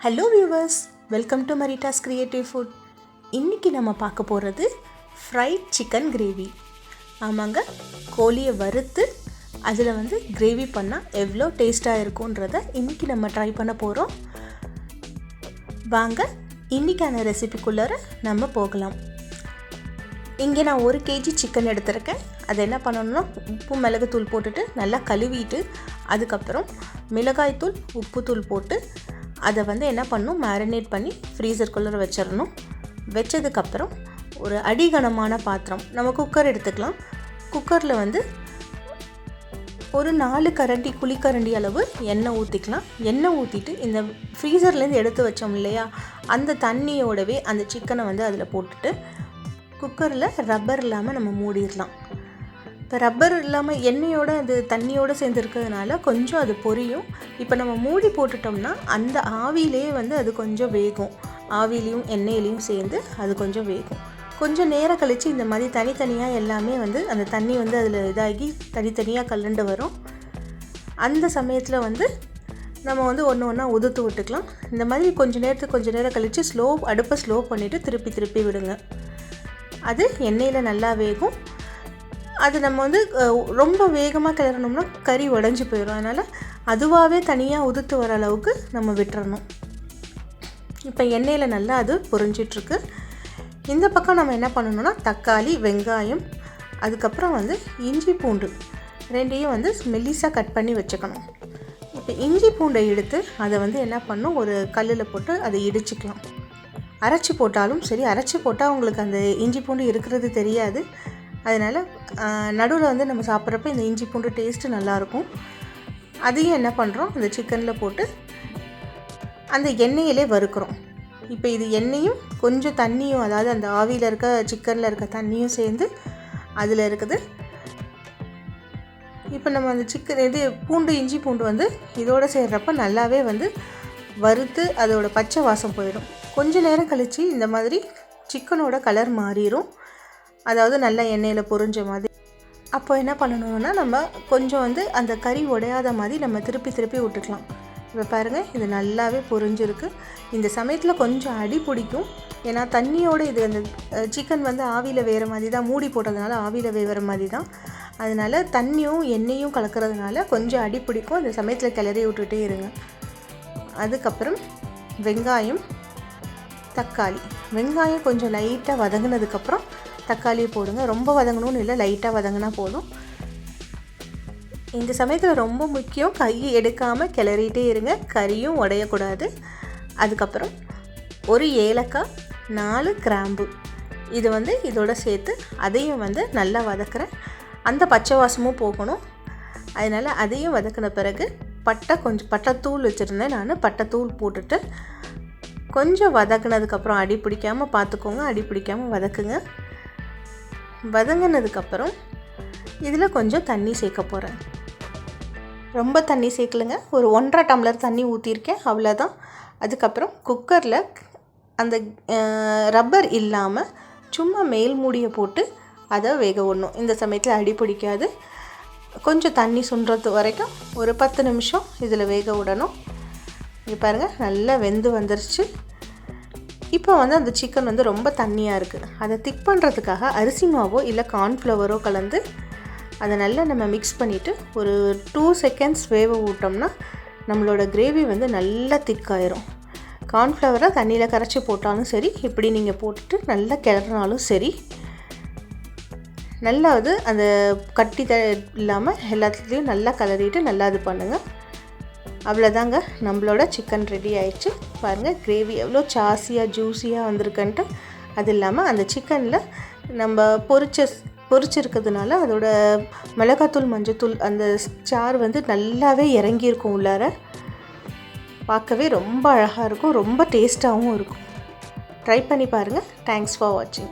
Hello viewers welcome to Marita's creative food இன்றைக்கி நம்ம பார்க்க போகிறது ஃப்ரைட் சிக்கன் கிரேவி ஆமாங்க கோழியை வறுத்து அதில் வந்து கிரேவி பண்ணால் எவ்வளோ டேஸ்ட்டாக இருக்கும்ன்றத இன்றைக்கி நம்ம ட்ரை பண்ண போகிறோம் வாங்க இன்றைக்கான ரெசிபிக்குள்ளார நம்ம போகலாம். இங்கே நான் ஒரு கேஜி சிக்கன் எடுத்திருக்கேன். அதை என்ன பண்ணணும்னா உப்பு மிளகுத்தூள் போட்டுட்டு நல்லா கழுவிட்டு அதுக்கப்புறம் மிளகாய்த்தூள் உப்புத்தூள் போட்டு அதை வந்து என்ன பண்ணணும் மேரினேட் பண்ணி ஃப்ரீசர்குள்ளே வச்சிடணும் வச்சதுக்கப்புறம் ஒரு அடிகனமான பாத்திரம் நம்ம குக்கர் எடுத்துக்கலாம். குக்கரில் வந்து ஒரு நாலு கரண்டி குழிக்கரண்டி அளவு எண்ணெய் ஊற்றிக்கலாம் எண்ணெய் ஊற்றிட்டு இந்த ஃப்ரீசர்லேருந்து எடுத்து வச்சோம் இல்லையா? அந்த தண்ணியோடவே அந்த சிக்கனை வந்து அதில் போட்டுட்டு குக்கரில் ரப்பர் இல்லாமல் நம்ம மூடிடலாம். இப்போ ரப்பர் இல்லாமல் எண்ணெயோடு அது தண்ணியோடு சேர்ந்துருக்கிறதுனால கொஞ்சம் அது பொரியும். இப்போ நம்ம மூடி போட்டுட்டோம்னா அந்த ஆவியிலே வந்து அது கொஞ்சம் வேகும். ஆவிலையும் எண்ணெயிலையும் சேர்ந்து அது கொஞ்சம் வேகும். கொஞ்சம் நேரம் கழித்து இந்த மாதிரி தனித்தனியாக எல்லாமே வந்து அந்த தண்ணி வந்து அதில் இதாகி தனித்தனியாக கலண்டு வரும். அந்த சமயத்தில் வந்து நம்ம வந்து ஒன்று ஒன்றா உதுத்து விட்டுக்கலாம். இந்த மாதிரி கொஞ்சம் நேரத்துக்கு கொஞ்சம் நேரம் கழித்து ஸ்லோ அடுப்பை ஸ்லோ பண்ணிவிட்டு திருப்பி திருப்பி விடுங்க. அது எண்ணெயில் நல்லா வேகும். அது நம்ம வந்து ரொம்ப வேகமாக கிளறணும்னா கறி உடஞ்சி போயிடும் அதனால் அதுவாகவே தனியாக உதுத்து வர அளவுக்கு நம்ம விட்டுறணும். இப்போ எண்ணெயில் நல்லா அது பொறிஞ்சிட்ருக்கு இந்த பக்கம் நம்ம என்ன பண்ணணும்னா தக்காளி வெங்காயம் அதுக்கப்புறம் வந்து இஞ்சி பூண்டு ரெண்டையும் வந்து மெல்லிஸாக கட் பண்ணி வச்சுக்கணும். இப்போ இஞ்சி பூண்டை எடுத்து அதை வந்து என்ன பண்ணும் ஒரு கல்லில் போட்டு அதை இடிச்சிக்கலாம். அரைச்சி போட்டாலும் சரி அரைச்சி போட்டால் உங்களுக்கு அந்த இஞ்சி பூண்டு இருக்கிறது தெரியாது. அதனால் நடுவில் வந்து நம்ம சாப்பிட்றப்ப இந்த இஞ்சி பூண்டு டேஸ்ட்டு நல்லாயிருக்கும். அதையும் என்ன பண்ணுறோம் அந்த சிக்கனில் போட்டு அந்த எண்ணெயிலே வறுக்கிறோம். இப்போ இது எண்ணெயும் கொஞ்சம் தண்ணியும் அதாவது அந்த ஆவியில் இருக்க சிக்கனில் இருக்க தண்ணியும் சேர்ந்து அதில் இருக்குது. இப்போ நம்ம அந்த சிக்கன் இது பூண்டு இஞ்சி பூண்டு வந்து இதோடு சேர்கிறப்ப நல்லாவே வந்து வறுத்து அதோடய பச்சை வாசம் போயிடும். கொஞ்ச நேரம் கழித்து இந்த மாதிரி சிக்கனோட கலர் மாறிடும் அதாவது நல்லா எண்ணெயில் பொரிஞ்ச மாதிரி. அப்போ என்ன பண்ணணும்னா நம்ம கொஞ்சம் வந்து அந்த கறி உடையாத மாதிரி நம்ம திருப்பி திருப்பி விட்டுக்கலாம். இப்போ பாருங்கள் இது நல்லாவே பொரிஞ்சிருக்கு. இந்த சமயத்தில் கொஞ்சம் அடி பிடிக்கும். ஏன்னா தண்ணியோடு இது அந்த சிக்கன் வந்து ஆவியில் வேறு மாதிரி தான் மூடி போட்டதுனால ஆவியில் வேகிற மாதிரி தான் அதனால் தண்ணியும் எண்ணெயும் கலக்கிறதுனால கொஞ்சம் அடி பிடிக்கும். அந்த சமயத்தில் கிளறி விட்டுட்டே இருங்க. அதுக்கப்புறம் வெங்காயம் தக்காளி. வெங்காயம் கொஞ்சம் லைட்டாக வதங்கினதுக்கப்புறம் தக்காளியை போடுங்க. ரொம்ப வதங்கணும்னு இல்லை லைட்டாக வதங்கினா போதும். இந்த சமயத்தில் ரொம்ப முக்கியம் கையை எடுக்காமல் கிளறிட்டே இருங்க. கறியும் உடையக்கூடாது. அதுக்கப்புறம் ஒரு ஏலக்காய் நாலு கிராம்பு. இது வந்து இதோட சேர்த்து அதையும் வந்து நல்லா வதக்குறேன் அந்த பச்சை வாசமும் போகணும். அதனால் அதையும் வதக்கின பிறகு பட்டை கொஞ்சம் பட்டைத்தூள் வச்சுருந்தேன் நான். பட்டைத்தூள் போட்டுட்டு கொஞ்சம் வதக்குனதுக்கப்புறம் அடி பிடிக்காமல் பார்த்துக்கோங்க. அடி பிடிக்காமல் வதக்குங்க. வதங்கினதுக்கப்புறம் இதில் கொஞ்சம் தண்ணி சேர்க்க போகிறேன். ரொம்ப தண்ணி சேர்க்கலைங்க. ஒரு ஒன்றரை டம்ளர் தண்ணி ஊற்றிருக்கேன். அவ்வளோதான். அதுக்கப்புறம் குக்கரில் அந்த ரப்பர் இல்லாமல் சும்மா மேல் மூடியை போட்டு அதை வேக விடணும். இந்த சமயத்தில் அடி பிடிக்காது. கொஞ்சம் தண்ணி சுண்டுறது வரைக்கும் ஒரு பத்து நிமிஷம் இதில் வேக விடணும். இங்கே பாருங்கள் நல்லா வெந்து வந்துருச்சு. இப்போ வந்து அந்த சிக்கன் வந்து ரொம்ப தண்ணியாக இருக்குது அதை திக் பண்ணுறதுக்காக அரிசி மாவோ இல்லை கார்ன்ஃப்ளவரோ கலந்து அதை நல்லா நம்ம மிக்ஸ் பண்ணிவிட்டு ஒரு டூ செகண்ட்ஸ் வேவ விட்டோம்னா நம்மளோட கிரேவி வந்து நல்லா திக்காயிரும் கார்ன்ஃப்ளவரை தண்ணியில் கரைச்சி போட்டாலும் சரி இப்படி நீங்கள் போட்டுட்டு நல்லா கிளறினாலும் சரி. நல்லா அது அந்த கட்டி த இல்லாமல் எல்லாத்துலேயும் நல்லா கலரிட்டு நல்லா இது பண்ணுங்கள் அவ்வளோதாங்க. நம்மளோட சிக்கன் ரெடி ஆயிடுச்சு. பாருங்கள் கிரேவி எவ்வளோ சாஸியாக ஜூஸியாக வந்திருக்குன்ட்டு. அது இல்லாமல் அந்த சிக்கனில் நம்ம பொரிச்ச பொரிச்சிருக்கிறதுனால அதோட மிளகாத்தூள் மஞ்சத்தூள் அந்த சாறு வந்து நல்லாவே இறங்கியிருக்கும் உள்ளார. பார்க்கவே ரொம்ப அழகாக இருக்கும். ரொம்ப டேஸ்ட்டாகவும் இருக்கும். ட்ரை பண்ணி பாருங்கள் தேங்க்ஸ் ஃபார் வாட்சிங்